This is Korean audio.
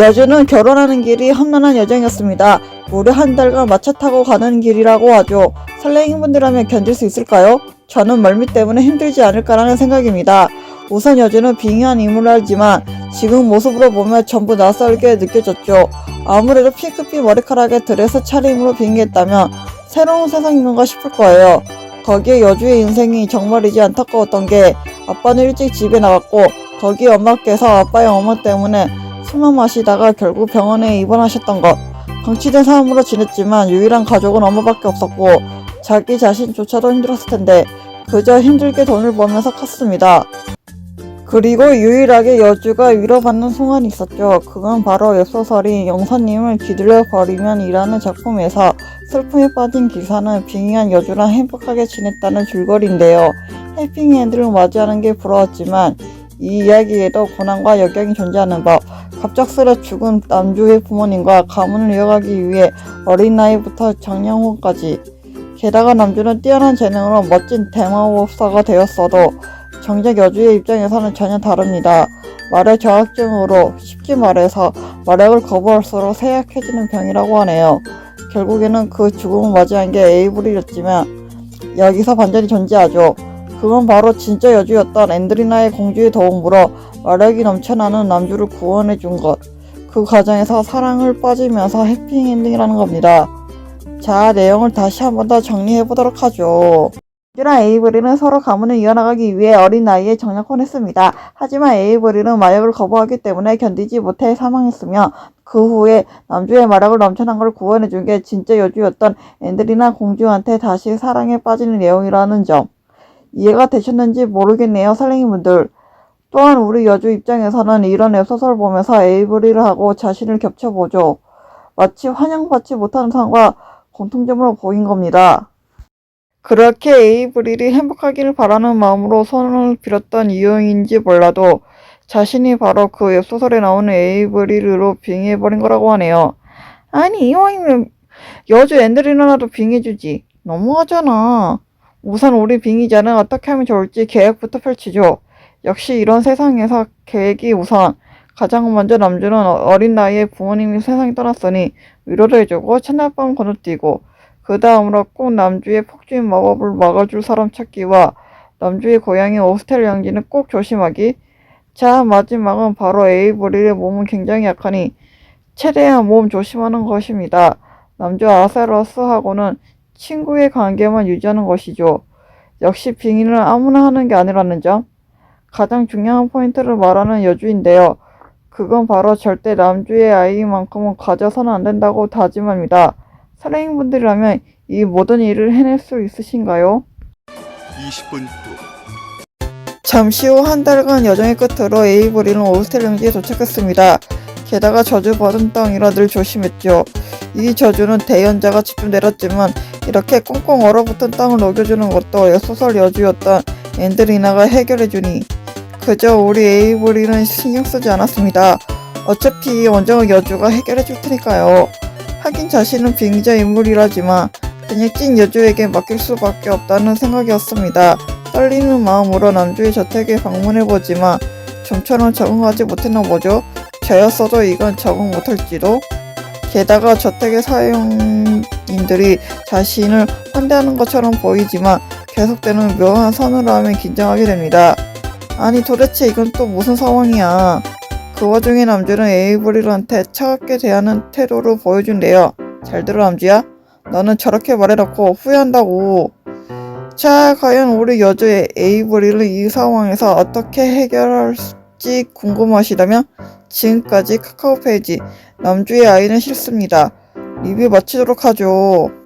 여주는 결혼하는 길이 험난한 여정이었습니다. 무려 한 달간 마차 타고 가는 길이라고 하죠. 설레이는 분들이라면 견딜 수 있을까요? 저는 멀미 때문에 힘들지 않을까라는 생각입니다. 우선 여주는 빙의한 인물이지만 지금 모습으로 보면 전부 낯설게 느껴졌죠. 아무래도 핑크빛 머리카락에 드레스 차림으로 빙의했다면 새로운 세상인 건가 싶을 거예요. 거기에 여주의 인생이 정말이지 안타까웠던 게 아빠는 일찍 집에 나갔고 거기에 엄마께서 아빠의 어머 때문에 술만 마시다가 결국 병원에 입원하셨던 것. 방치된 삶으로 지냈지만 유일한 가족은 엄마밖에 없었고 자기 자신조차도 힘들었을 텐데 그저 힘들게 돈을 벌면서 컸습니다. 그리고 유일하게 여주가 위로받는 순간이 있었죠. 그건 바로 웹소설인 영선님을 기들려 버리면 이라는 작품에서 슬픔에 빠진 기사는 빙의한 여주랑 행복하게 지냈다는 줄거리인데요. 해피엔드를 맞이하는 게 부러웠지만 이 이야기에도 고난과 역경이 존재하는 법, 갑작스레 죽은 남주의 부모님과 가문을 이어가기 위해 어린 나이부터 정년후까지 게다가 남주는 뛰어난 재능으로 멋진 대마법사가 되었어도 정작 여주의 입장에서는 전혀 다릅니다. 말의 저학증으로 쉽게 말해서 마력을 거부할수록 쇠약해지는 병이라고 하네요. 결국에는 그 죽음을 맞이한 게 에이블이었지만 여기서 반전이 존재하죠. 그건 바로 진짜 여주였던 앤드리나의 공주의 도움으로 마력이 넘쳐나는 남주를 구원해 준 것. 그 과정에서 사랑을 빠지면서 해피엔딩이라는 겁니다. 자, 내용을 다시 한번 더 정리해 보도록 하죠. 유랑 에이브리는 서로 가문을 이어나가기 위해 어린 나이에 정략혼 했습니다. 하지만 에이브리는 마약을 거부하기 때문에 견디지 못해 사망했으며 그 후에 남주의 마력을 넘쳐난 걸 구원해준 게 진짜 여주였던 앤드리나 공주한테 다시 사랑에 빠지는 내용이라는 점. 이해가 되셨는지 모르겠네요, 설랭이분들. 또한 우리 여주 입장에서는 이런 웹소설 보면서 에이브리를 하고 자신을 겹쳐보죠. 마치 환영받지 못하는 상과 공통점으로 보인 겁니다. 그렇게 에이브릴이 행복하기를 바라는 마음으로 손을 빌었던 이유인지 몰라도 자신이 바로 그 웹소설에 나오는 에이브릴로 빙의해버린 거라고 하네요. 아니 이왕이면 여주 앤드리나라도 빙의해주지. 너무하잖아. 우선 우리 빙의자는 어떻게 하면 좋을지 계획부터 펼치죠. 역시 이런 세상에서 계획이 우선 가장 먼저 남주는 어린 나이에 부모님이 세상에 떠났으니 위로를 해주고 첫날밤 건너뛰고 그 다음으로 꼭 남주의 폭주인 마법을 막아줄 사람 찾기와 남주의 고향인 오스텔 양지는 꼭 조심하기. 자, 마지막은 바로 에이브릴의 몸은 굉장히 약하니 최대한 몸 조심하는 것입니다. 남주 아세러스하고는 친구의 관계만 유지하는 것이죠. 역시 빙의는 아무나 하는 게 아니라는 점. 가장 중요한 포인트를 말하는 여주인데요. 그건 바로 절대 남주의 아이만큼은 가져서는 안 된다고 다짐합니다. 사랑인분들이라면 이 모든 일을 해낼 수 있으신가요? 20분 후 잠시 후 한 달간 여정의 끝으로 에이브리는 오스텔 영지에 도착했습니다. 게다가 저주받은 땅이라 늘 조심했죠. 이 저주는 대연자가 직접 내렸지만 이렇게 꽁꽁 얼어붙은 땅을 녹여주는 것도 소설 여주였던 앤드리나가 해결해주니 그저 우리 에이브리는 신경 쓰지 않았습니다. 어차피 이 원정은 여주가 해결해줄 테니까요. 하긴 자신은 빙자 인물이라지만 그냥 찐 여주에게 맡길 수밖에 없다는 생각이었습니다. 떨리는 마음으로 남주의 저택에 방문해보지만 좀처럼 적응하지 못했나 보죠. 저였어도 이건 적응 못할지도. 게다가 저택의 사용인들이 자신을 환대하는 것처럼 보이지만 계속되는 묘한 서늘함에 긴장하게 됩니다. 아니 도대체 이건 또 무슨 상황이야. 그 와중에 남주는 에이브릴한테 차갑게 대하는 태도를 보여준대요. 잘 들어 남주야. 너는 저렇게 말해놓고 후회한다고. 자, 과연 우리 여주 에이브릴을 이 상황에서 어떻게 해결할지 궁금하시다면 지금까지 카카오 페이지 남주의 아이는 싫습니다. 리뷰 마치도록 하죠.